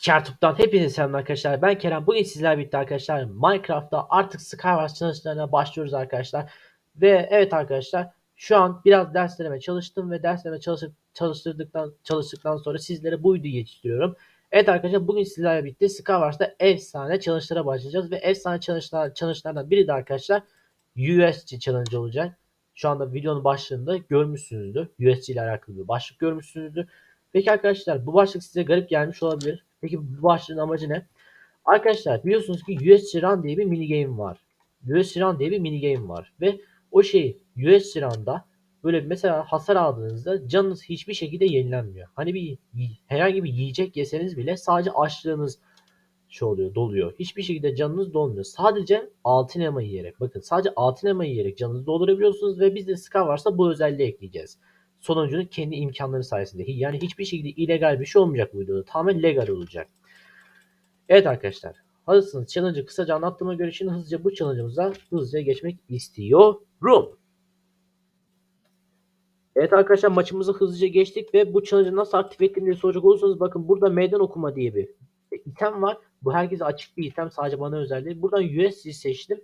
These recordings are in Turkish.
Kertup'tan hepinize selam arkadaşlar. Ben Kerem. Bugün sizlerle birlikte arkadaşlar Minecraft'ta artık Skywars çalışmalarına başlıyoruz arkadaşlar. Ve evet arkadaşlar şu an biraz derslerime çalıştım ve derslerime çalışıp çalıştırdıktan çalıştıktan sonra sizlere bu videoyu yetiştiriyorum. Evet arkadaşlar bugün sizlerle birlikte Skywars'ta efsane challenge'lara başlayacağız ve efsane challenge'lar, challenge'lardan biri de arkadaşlar USG challenge olacak. Şu anda videonun başlığında görmüşsünüzdür. USG ile alakalı bir başlık görmüşsünüzdür. Peki arkadaşlar bu başlık size garip gelmiş olabilir. Peki bu başlığın amacı ne? Arkadaşlar biliyorsunuz ki USG Run diye bir mini game var. USG Run diye bir mini game var. Ve o şey USG Run'da böyle mesela hasar aldığınızda canınız hiçbir şekilde yenilenmiyor. Hani bir herhangi bir yiyecek yeseniz bile sadece açlığınız şey oluyor, doluyor. Hiçbir şekilde canınız dolmuyor. Sadece altın elma yiyerek. Bakın sadece altın elma yiyerek canınızı doldurabiliyorsunuz ve biz de Sky varsa bu özelliği ekleyeceğiz. Sonuncunun kendi imkanları sayesinde. Yani hiçbir şekilde illegal bir şey olmayacak bu videoda. Tamamen legal olacak. Evet arkadaşlar. Hazırsınız. Challenge'ı kısaca anlattığıma göre şimdi hızlıca bu challenge'ımıza hızlıca geçmek istiyorum. Evet arkadaşlar maçımızı hızlıca geçtik ve bu challenge'ı nasıl aktif ettim diye soracak olursanız bakın burada meydan okuma diye bir item var. Bu herkese açık bir item sadece bana özel değil. Buradan USC seçtim.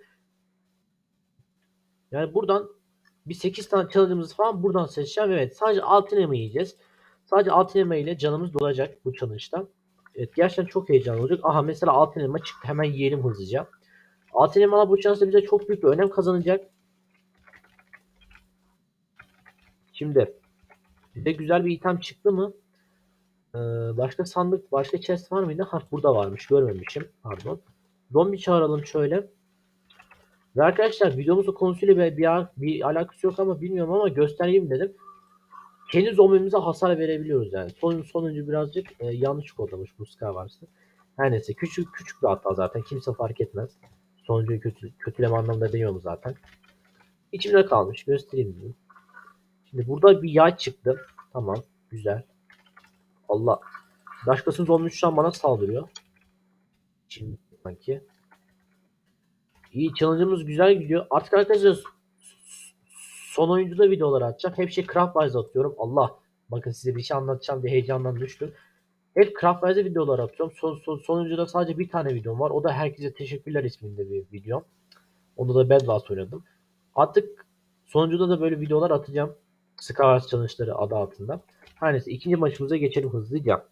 Yani buradan bir 8 tane challenge'ımız falan buradan seçeceğim. Evet sadece altın elma yiyeceğiz. Sadece altın elma ile canımız dolacak bu challenge'dan. Evet gerçekten çok heyecanlı olacak. Aha mesela altın elma çıktı. Hemen yiyelim hızlıca. Altın elma bu challenge'da bize çok büyük bir önem kazanacak. Şimdi bize güzel bir item çıktı mı? Ee, başka sandık, başka chest var mıydı? Ha burada varmış. Görmemişim. Pardon. Zombi çağıralım şöyle. Ve arkadaşlar videomuzun konusuyla bir, bir, bir alakası yok ama bilmiyorum ama göstereyim dedim. Kendi zombimize hasar verebiliyoruz yani. Son, sonuncu birazcık e, yanlış kodlamış bu Skywars'ı. Her neyse küçük küçük bir hata zaten kimse fark etmez. Sonuncuyu kötü, kötüleme anlamında demiyorum zaten. İçimde kalmış göstereyim dedim. Şimdi burada bir yay çıktı. Tamam güzel. Allah. Başkasının zombi şu an bana saldırıyor. Şimdi sanki. İyi challenge'ımız güzel gidiyor. Artık arkadaşlar son oyuncuda videolar atacağım. Hep şey Craftwise atıyorum. Allah. Bakın size bir şey anlatacağım diye heyecandan düştüm. Hep Craftwise'e videolar atıyorum. Son, son, sonuncuda sadece bir tane videom var. O da herkese teşekkürler isminde bir videom. Onda da Bad Wars oynadım. Artık sonuncuda da böyle videolar atacağım. Skywars challenge'ları adı altında. Her neyse ikinci maçımıza geçelim hızlıca.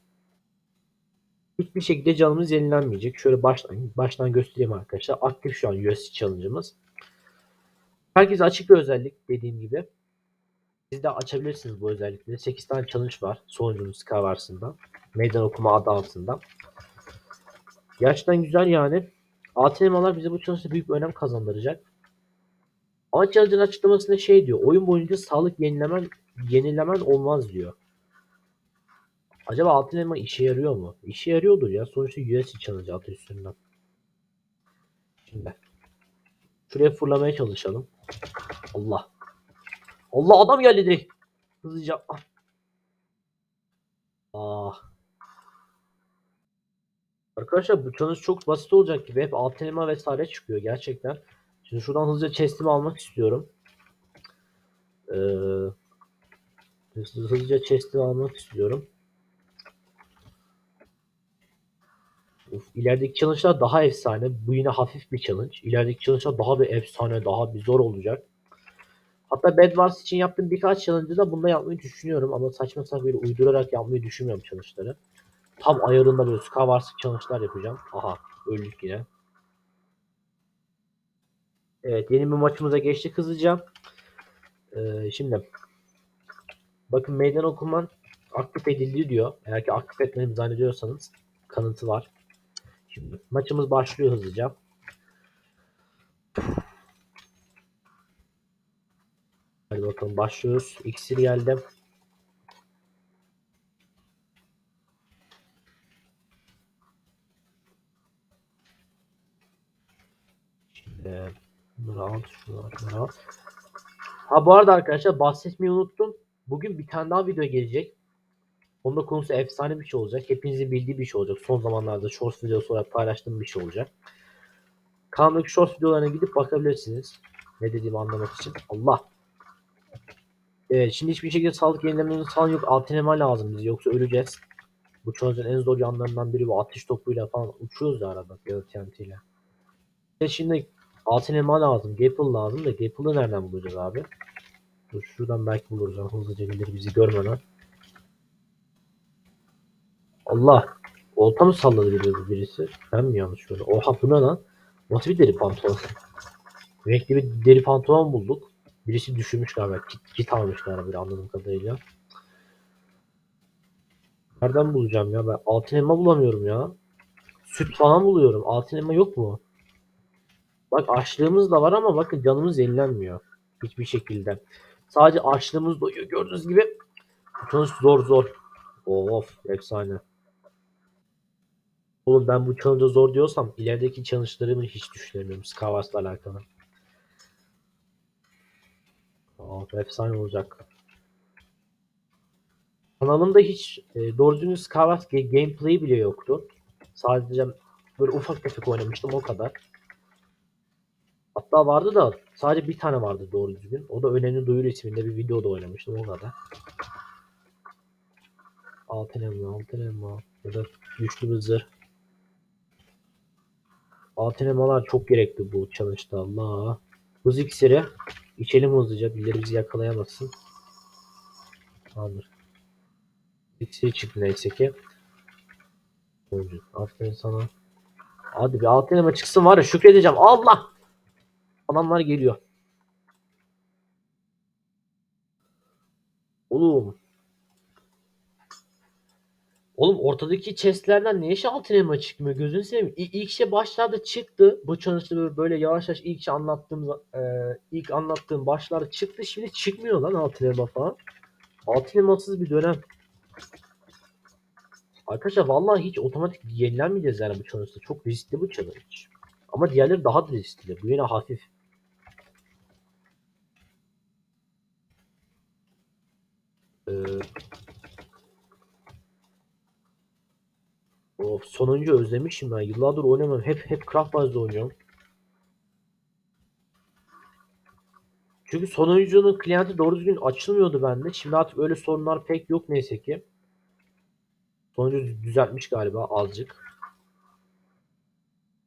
Hiçbir şekilde canımız yenilenmeyecek. Şöyle baştan baştan göstereyim arkadaşlar. Aktif şu an USC challenge'ımız. Herkese açık bir özellik dediğim gibi. Siz de açabilirsiniz bu özellikleri. 8 tane challenge var sonucunun Skywars'ında. Meydan okuma adı altında. Gerçekten güzel yani. Altın elmalar bize bu challenge'da büyük önem kazandıracak. Ama challenge'ın açıklamasında şey diyor. Oyun boyunca sağlık yenilemen, yenilemen olmaz diyor. Acaba altın elma işe yarıyor mu? İşe yarıyordur ya. Sonuçta USC challenge adı üstünden. Şimdi. Şuraya fırlamaya çalışalım. Allah. Allah adam geldi direkt. Hızlıca. Ah. Arkadaşlar bu challenge çok basit olacak gibi. Hep altın elma vesaire çıkıyor gerçekten. Şimdi şuradan hızlıca chest'imi almak istiyorum. Ee, hızlıca chest'imi almak istiyorum. Uf, ilerideki challenge'lar daha efsane. Bu yine hafif bir challenge. İlerideki challenge'lar daha bir efsane, daha bir zor olacak. Hatta Bed Wars için yaptığım birkaç challenge'ı da bunda yapmayı düşünüyorum. Ama saçma sapan böyle uydurarak yapmayı düşünmüyorum challenge'ları. Tam ayarında böyle Skywars challenge'lar yapacağım. Aha öldük yine. Evet yeni bir maçımıza geçtik hızlıca. Ee, şimdi bakın meydan okuman aktif edildi diyor. Eğer ki aktif etmediğimi zannediyorsanız kanıtı var. Şimdi maçımız başlıyor hızlıca. Hadi bakalım başlıyoruz. İksir geldi. Şimdi al, şunları al. Ha bu arada arkadaşlar bahsetmeyi unuttum. Bugün bir tane daha video gelecek. Onun da konusu efsane bir şey olacak. Hepinizin bildiği bir şey olacak. Son zamanlarda shorts videosu olarak paylaştığım bir şey olacak. Kanalımdaki shorts videolarına gidip bakabilirsiniz. Ne dediğimi anlamak için. Allah. Evet şimdi hiçbir şekilde sağlık yenilemenin sağlığı yok. Altın elma lazım bize yoksa öleceğiz. Bu challenge'ın en zor yanlarından biri bu atış topuyla falan uçuyoruz ya arada ile. İşte şimdi altın elma lazım, Gapple lazım da Gapple'ı nereden bulacağız abi? Dur şuradan belki buluruz ama hızlıca gelir bizi görmeden. Allah! Olta mı salladı birisi? birisi? Ben mi yanlış gördüm? Oha bu ne lan? Nasıl bir deri pantolon? Renkli bir deri pantolon bulduk. Birisi düşürmüş galiba. Kit, kit almış galiba anladığım kadarıyla. Nereden bulacağım ya? Ben altın elma bulamıyorum ya. Süt falan buluyorum. Altın elma yok mu? Bak açlığımız da var ama bakın canımız yenilenmiyor. Hiçbir şekilde. Sadece açlığımız doyuyor. Gördüğünüz gibi. Challenge zor zor. Of efsane. Oğlum ben bu challenge'a zor diyorsam ilerideki challenge'larımı hiç düşünemiyorum. Skavars'la alakalı. Of efsane olacak. Kanalımda hiç e, doğru düzgün Skywars gameplay bile yoktu. Sadece böyle ufak tefek oynamıştım o kadar. Hatta vardı da sadece bir tane vardı doğru düzgün. O da önemli duyuru isminde bir videoda oynamıştım o kadar. Altın elma, altın elma ya da güçlü bir zırh. Altın çok gerekli bu challenge'da Allah. Hız iksiri. İçelim hızlıca birileri bizi yakalayamasın. Tamamdır. İksiri çıktı neyse ki. Oyuncu. Aferin sana. Hadi bir altın elma çıksın var ya şükredeceğim. Allah! Adamlar geliyor. Oğlum. Oğlum ortadaki chestlerden niye şey altın elma çıkmıyor? Gözünü seveyim. İ- İlk şey başlarda çıktı. Bu böyle, böyle yavaş yavaş ilk şey anlattığım e, ilk anlattığım başlarda çıktı. Şimdi çıkmıyor lan altın elma falan. Altın elmasız bir dönem. Arkadaşlar vallahi hiç otomatik yenilenmeyeceğiz yani bu challenge'da. Çok riskli bu challenge. Ama diğerleri daha da riskli. Bu yine hafif. Ee, of sonuncu özlemişim ben. Yıllardır oynamam. Hep hep Craft Wires'da oynuyorum. Çünkü sonuncunun klienti doğru düzgün açılmıyordu bende. Şimdi artık öyle sorunlar pek yok neyse ki. Sonuncu düzeltmiş galiba azıcık.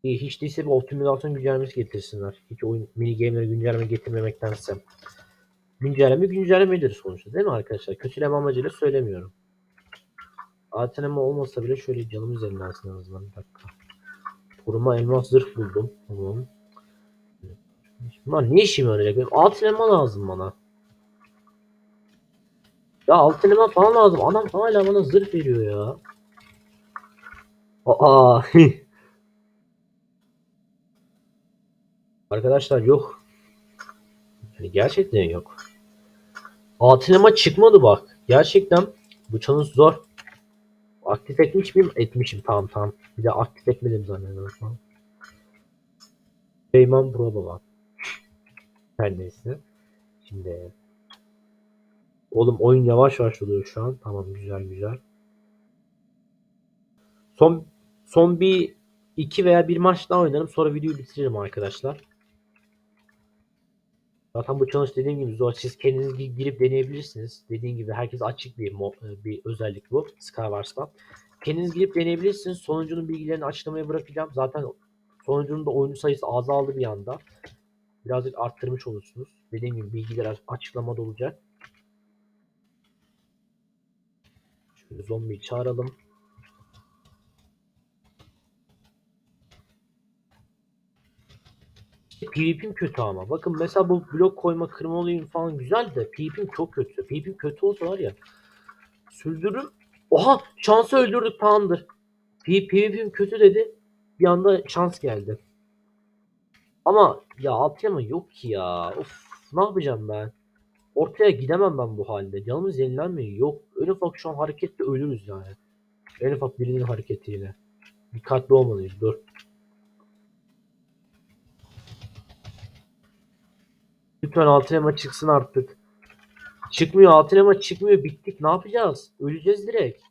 İyi hiç değilse bir optimizasyon güncellemesi getirsinler. Hiç oyun mini game'lere güncelleme getirmemektense. Güncelleme güncellemedir sonuçta değil mi arkadaşlar? Kötüleme amacıyla söylemiyorum. ATM olmasa bile şöyle canımız yenilensin en azından bir dakika. Koruma elmas zırh buldum. Tamam. Bunlar ne işime yarayacak? Benim altın elma lazım bana. Ya altın elma falan lazım. Adam hala bana zırh veriyor ya. Aa. Arkadaşlar yok. Yani gerçekten yok. Altın elma çıkmadı bak. Gerçekten bu challenge zor. Aktif etmiş miyim? Etmişim. Tamam tamam. Bir de aktif etmedim zannediyorum. Tamam. Süleyman Bro baba. Her neyse. Şimdi Oğlum oyun yavaş yavaş oluyor şu an. Tamam güzel güzel. Son son bir iki veya bir maç daha oynarım. Sonra videoyu bitiririm arkadaşlar. Zaten bu challenge dediğim gibi zor. Siz kendiniz gi- girip deneyebilirsiniz. Dediğim gibi herkes açık bir mo- bir özellik bu Skywars'ta. Kendiniz girip deneyebilirsiniz. Sonucunun bilgilerini açıklamaya bırakacağım. Zaten sonucunun da oyuncu sayısı azaldı bir anda. Birazcık arttırmış olursunuz. Dediğim gibi bilgiler açıklamada olacak. Şöyle zombiyi çağıralım. PvP'm kötü ama. Bakın mesela bu blok koyma, kırma olayım falan güzel de PvP'm çok kötü. PvP'm kötü olsa var ya. Sürdürüm. Oha şansı öldürdük tamamdır. PvP'm kötü dedi. Bir anda şans geldi. Ama ya Altyama yok ki ya. Of ne yapacağım ben? Ortaya gidemem ben bu halde. Canımız yenilenmiyor. Yok. En ufak şu an hareketle ölürüz yani. En ufak birinin hareketiyle. Dikkatli olmalıyız. Dur. Lütfen altın çıksın artık. Çıkmıyor altın çıkmıyor. Bittik. Ne yapacağız? Öleceğiz direkt.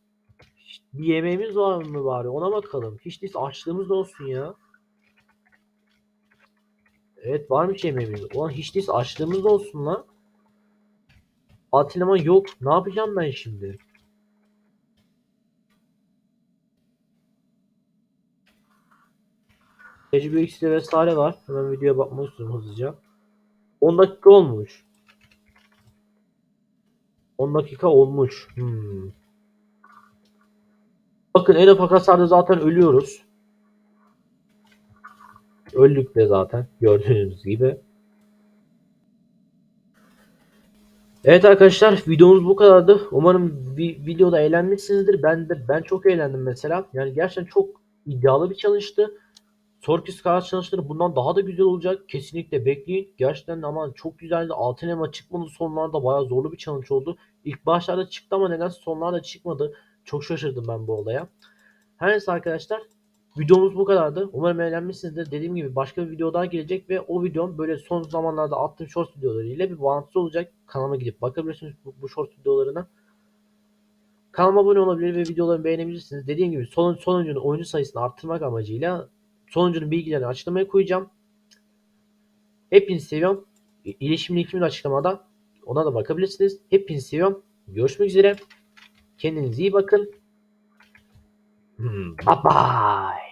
Bir yemeğimiz var mı bari? Ona bakalım. Hiç değilse açlığımız da olsun ya. Evet varmış yemeğimiz. Ulan hiç değilse açlığımız da olsun lan. Altın yok. Ne yapacağım ben şimdi? Tecrübe ikisi vesaire var. Hemen videoya bakmak istiyorum hızlıca. 10 dakika olmuş. 10 dakika olmuş. Hmm. Bakın en ufak hasarda zaten ölüyoruz. Öldük de zaten gördüğünüz gibi. Evet arkadaşlar videomuz bu kadardı. Umarım bir videoda eğlenmişsinizdir. Ben de ben çok eğlendim mesela. Yani gerçekten çok iddialı bir challenge'tı. Sorkis challenge'ları bundan daha da güzel olacak. Kesinlikle bekleyin. Gerçekten ama çok güzeldi. Altın elma çıkmadı sonlarda bayağı zorlu bir challenge oldu. İlk başlarda çıktı ama nedense sonlarda çıkmadı. Çok şaşırdım ben bu olaya. Her neyse arkadaşlar videomuz bu kadardı. Umarım eğlenmişsinizdir. Dediğim gibi başka bir video daha gelecek ve o videom böyle son zamanlarda attığım short videoları ile bir bağlantısı olacak. Kanalıma gidip bakabilirsiniz bu, bu short videolarına. Kanalıma abone olabilir ve videolarımı beğenebilirsiniz. Dediğim gibi son, sonuncunun oyuncu sayısını arttırmak amacıyla sonuncunun bilgilerini açıklamaya koyacağım. Hepinizi seviyorum. İletişim linkimi de açıklamada. Ona da bakabilirsiniz. Hepinizi seviyorum. Görüşmek üzere. Kendinize iyi bakın. Hmm, bye bye.